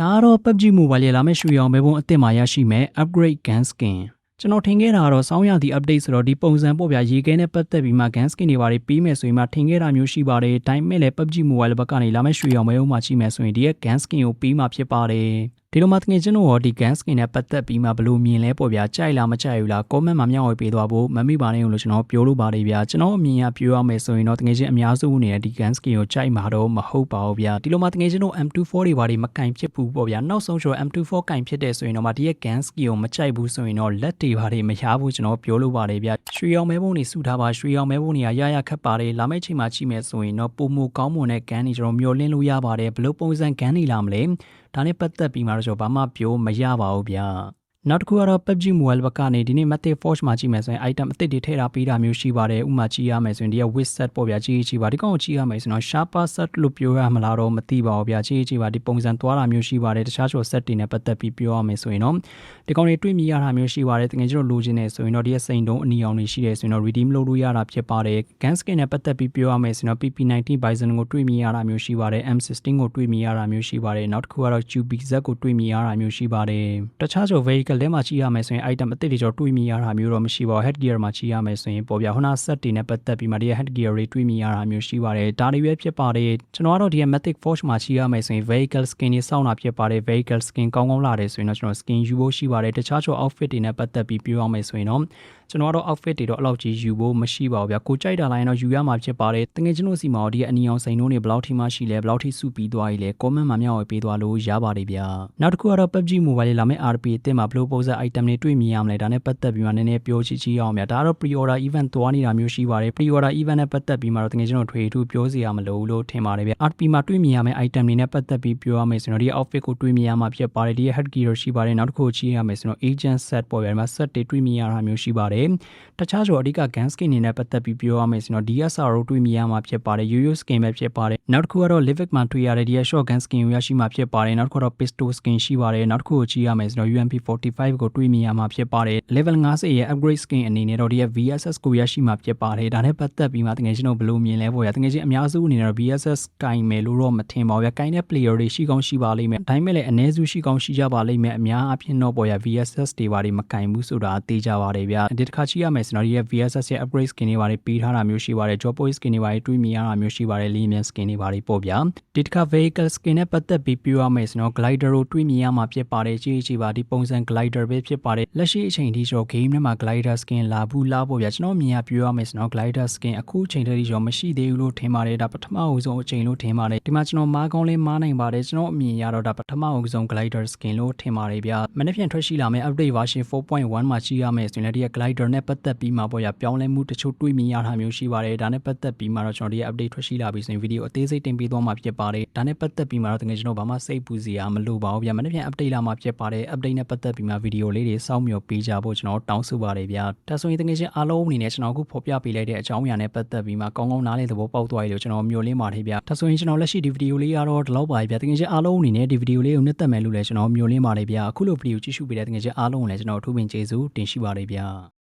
ဒါကတော့ PUBG Mobile ရဲ့လာမယ့်ရွှေရောင်မဲပုံအသစ်မှာရရှိမဲ့ upgrade gun skin ကျွန်တော်ထင်ခဲ့တာကတော့စောင်းရသည့် update ဆိုတော့ဒီပုံစံပေါ့ဗျာရေခဲနဲ့ပတ်သက်ပြီးမှ gun skin တွေဘာတွေပြီးမယ်ဆိုရင်မှထင်ခဲ့တာမျိုးရှိပါတယ်ဒါပေမဲ့လည်း PUBG Mobile ဘက်ကနေလာမယ့်ရွှေရောင်မဲပုံမှာကြည့်မယ်ဆိုရင်ဒီရဲ့ gun skin ကိုပြီးမှဖြစ်ပါတယ် ဒီလိုမှတကယ်ကျွန်တော်ရောဒီ gun skin နဲ့ပတ်သက်ပြီးမှဘယ်လိုမြင်လဲပေါ့ဗျာကြိုက်လားမကြိုက်ဘူးလား comment မှာမျှဝေပေးသွားဖို့မမိပါနဲ့လို့ကျွန်တော်ပြောလို့ပါတယ်ဗျာကျွန်တော်အမြင်အရပြောရမယ်ဆိုရင်တော့တကယ်ချင်းအများစုနေတဲ့ဒီ gun skin ကိုကြိုက်မှာတော့မဟုတ်ပါဘူးဗျာဒီလိုမှတကယ်ချင်းတို့ M24 တွေဘာတွေမကင်ဖြစ်ဘူးပေါ့ဗျာနောက်ဆုံးဆို M24 ကင်ဖြစ်တဲ့ဆိုရင်တော့မှဒီရဲ့ gun skin ကိုမကြိုက်ဘူးဆိုရင်တော့လက်တွေဘာတွေမရဘူးကျွန်တော်ပြောလို့ပါတယ်ဗျာရွှေရောင်မဲဘုံတွေစုထားပါရွှေရောင်မဲဘုံတွေကရရခတ်ပါတယ်လာမယ့်ချိန်မှာကြည့်မယ်ဆိုရင်တော့ပုံမကောင်းမွန်တဲ့ gun တွေကျွန်တော်မျှော်လင့်လို့ရပါတယ်ဘယ်လိုပုံစံ gun တွေလာမလဲ ဒါနဲ့ပတ်သက်ပြီးမှတော့ကျွန်တော်ဘာမှပြောမရပါဘူးဗျာ နောက်တစ်ခုကတော့ PUBG Mobile ဘက်ကနေဒီနေ့ Matic Forge မှာကြည့်မယ်ဆိုရင် item အသစ်တွေထည့်ထားပေးတာမျိုးရှိပါတယ်ဥပမာကြည့်ရမယ်ဆိုရင်ဒီက wit set ပေါ့ဗျာကြည့်ကြည့်ပါဒီကောင်ကိုကြည့်ရမယ်ဆိုတော့ sharper set လို့ပြောရမလားတော့မသိပါဘူးဗျာကြည့်ကြည့်ပါဒီပုံစံသွားတာမျိုးရှိပါတယ်တခြားချို set တွေနဲ့ပတ်သက်ပြီးပြောရမယ်ဆိုရင်တော့ဒီကောင်တွေတွေ့မြင်ရတာမျိုးရှိပါတယ်တကယ်ကျွန်တော်လိုချင်နေဆိုရင်တော့ဒီကစိန်တုံးအနီအောင်တွေရှိတယ်ဆိုရင်တော့ redeem လုပ်လို့ရတာဖြစ်ပါတယ် gun skin နဲ့ပတ်သက်ပြီးပြောရမယ်ဆိုရင်တော့ PP90 Bison ကိုတွေ့မြင်ရတာမျိုးရှိပါတယ် M16 ကိုတွေ့မြင်ရတာမျိုးရှိပါတယ်နောက်တစ်ခုကတော့ QBZ ကိုတွေ့မြင်ရတာမျိုးရှိပါတယ်တခြားချို vehicle ထဲမှာကြည့်ရမယ်ဆိုရင် item အသစ်တွေကျွန်တော်တွေ့မြင်ရတာမျိုးတော့မရှိပါဘူး head gear မှာကြည့်ရမယ်ဆိုရင်ပေါ်ပြဟိုနာ set တွေနဲ့ပတ်သက်ပြီးမှဒီ head gear တွေတွေ့မြင်ရတာမျိုးရှိပါတယ်ဒါတွေပဲဖြစ်ပါတယ်ကျွန်တော်ကတော့ဒီ matic forge မှာကြည့်ရမယ်ဆိုရင် vehicle skin တွေစောင့်တာဖြစ်ပါတယ် vehicle skin ကောင်းကောင်းလာတယ်ဆိုရင်တော့ကျွန်တော် skin ယူဖို့ရှိပါတယ်တခြားချို outfit တွေနဲ့ပတ်သက်ပြီးပြောရမယ်ဆိုရင်တော့ကျွန်တော်ကတော့ outfit တွေတော့အလောက်ကြီးယူဖို့မရှိပါဘူးဗျာကိုကြိုက်တာလိုက်ရင်တော့ယူရမှာဖြစ်ပါတယ်တကယ်ကျွန်တော်စီမှာဒီအနီအောင်စိန်နှုံးတွေဘယ်လောက်ထိမှရှိလဲဘယ်လောက်ထိစုပြီးသွားပြီလဲ comment မှာမျှဝေပေးသွားလို့ရပါတယ်ဗျာနောက်တစ်ခုကတော့ PUBG Mobile လေးလာမယ့် RP အသစ်မှာဘယ်လိုပုံစံ item တွေတွေ့မြင်ရမလဲဒါနဲ့ပတ်သက်ပြီးမှနည်းနည်းပြောချီချီအောင်ဗျာဒါကတော့ pre-order event သွားနေတာမျိုးရှိပါတယ် pre-order event နဲ့ပတ်သက်ပြီးမှတော့တကယ်ကျွန်တော်ထွေထူးပြောစီရမလို့လို့ထင်ပါတယ်ဗျာ RP မှာတွေ့မြင်ရမယ့် item တွေနဲ့ပတ်သက်ပြီးပြောရမယ်ဆိုတော့ဒီ outfit ကိုတွေ့မြင်ရမှာဖြစ်ပါတယ်ဒီ head gear ရှိပါတယ်နောက်တစ်ခုကြည့်ရမယ်ဆိုတော့ agent set ပေါ်ဗျာဒီမှာ set တွေတွေ့မြင်ရတာမျိုးရှိပါတယ်တခြားဆိုအဓိက gun skin တွေနဲ့ပတ်သက်ပြီးပြောရမယ်ဆိုတော့ DSR ကိုတွေ့မြင်ရမှာဖြစ်ပါတယ် yo-yo skin ပဲဖြစ်ပါတယ်နောက်တစ်ခုကတော့ Livic မှာတွေ့ရတဲ့ DS short gun skin ကိုရရှိမှာဖြစ်ပါတယ်နောက်တစ်ခုကတော့ pistol skin ရှိပါတယ်နောက်တစ်ခုကိုကြည့်ရမယ်ဆိုတော့ UMP 45 ကိုတွေ့မြင်ရမှာဖြစ်ပါတယ် level 50ရဲ့ upgrade skin အနေနဲ့တော့ဒီရဲ့ VSS ကိုရရှိမှာဖြစ်ပါတယ်ဒါနဲ့ပတ်သက်ပြီးမှတကယ်ချင်းတို့ဘယ်လိုမြင်လဲပေါ့ရတကယ်ချင်းအများစုအနေနဲ့တော့ VSS ကင်မယ်လို့တော့မထင်ပါဘူးဗျကင်တဲ့ player တွေရှိကောင်းရှိပါလိမ့်မယ်ဒါပေမဲ့လည်းအ ਨੇ စုရှိကောင်းရှိကြပါလိမ့်မယ်အများအပြည့်တော့ပေါ့ရ VSS တွေပါတွေမကင်ဘူးဆိုတာသိကြပါတယ်ဗျဒီတစ်ခါကြည့်ရမယ်ဆိုတော့ဒီရဲ့ VSS ရဲ့ upgrade skin တွေပါတွေပေးထားတာမျိုးရှိပါတယ် job boy skin တွေပါတွေတွေးမြင်ရတာမျိုးရှိပါတယ် linear skin တွေပါတွေပေါ့ဗျာဒီတစ်ခါ vehicle skin နဲ့ပတ်သက်ပြီးပြောရမယ်ဆိုတော့ glider ကိုတွေးမြင်ရမှာဖြစ်ပါတယ်ကြည့်ကြည့်ပါဒီပုံစံ glider ပဲဖြစ်ပါတယ်လက်ရှိအချိန်ထိကျွန်တော် game ထဲမှာ glider skin လာဘူးလားပေါ့ဗျာကျွန်တော်မြင်ရပြောရမယ်ဆိုတော့ glider skin အခုအချိန်တည်းကျွန်တော်မရှိသေးဘူးလို့ထင်ပါတယ်ဒါပထမအဆုံးအချိန်လို့ထင်ပါတယ်ဒီမှာကျွန်တော်မားကောင်းလေးမားနိုင်ပါတယ်ကျွန်တော်အမြင်ရတော့ဒါပထမအဆုံး glider skin လို့ထင်ပါတယ်ဗျာမနေ့ပြန်ထွက်ရှိလာမယ့် update version 4.1မှာရှိရမယ်ဆိုရင်လည်းဒီ glider နဲ့ပတ်သက်ပြီးမှပေါ့ဗျာပြောင်းလဲမှုတချို့တွေးမြင်ရတာမျိုးရှိပါတယ်ဒါနဲ့ပတ်သက်ပြီးမှတော့ကျွန်တော်ဒီ update ထွက်ရှိလာပြီဆိုရင်ဗီဒီယိုအသေးစိတ်တင်ပေးသွားမှာဖြစ်ပါတယ်ဒါနဲ့ပတ်သက်ပြီးမှတော့တကယ်ကျွန်တော်ဘာမှစိတ်ပူစရာမလိုပါဘူးဗျာမနေ့ပြန် update လာမှာဖြစ်ပါတယ် update နဲ့ပတ်သက်ပြီးမှဗီဒီယိုလေးတွေစောင့်မျှော်ပေးကြဖို့ကျွန်တော်တောင်းဆိုပါတယ်ဗျာဒါဆိုရင်တကယ်ချင်းအားလုံးအနေနဲ့ကျွန်တော်အခုဖော်ပြပေးလိုက်တဲ့အကြောင်းအရာနဲ့ပတ်သက်ပြီးမှကောင်းကောင်းနားလည်သဘောပေါက်သွားပြီလို့ကျွန်တော်မျှော်လင့်ပါတယ်ဗျာဒါဆိုရင်ကျွန်တော်လက်ရှိဒီဗီဒီယိုလေးကတော့ဒီလောက်ပါဗျာတကယ်ချင်းအားလုံးအနေနဲ့ဒီဗီဒီယိုလေးကိုနှစ်သက်မယ်လို့လည်းကျွန်တော်မျှော်လင့်ပါတယ်ဗျာအခုလိုဗီဒီယိုကြည့်ရှုပေးတဲ့တကယ်ချင်းအားလုံးကိုလည်းကျွန်တော်အထူးပင်ကျေးဇူးတင်ရှိပါတယ်ဗျာ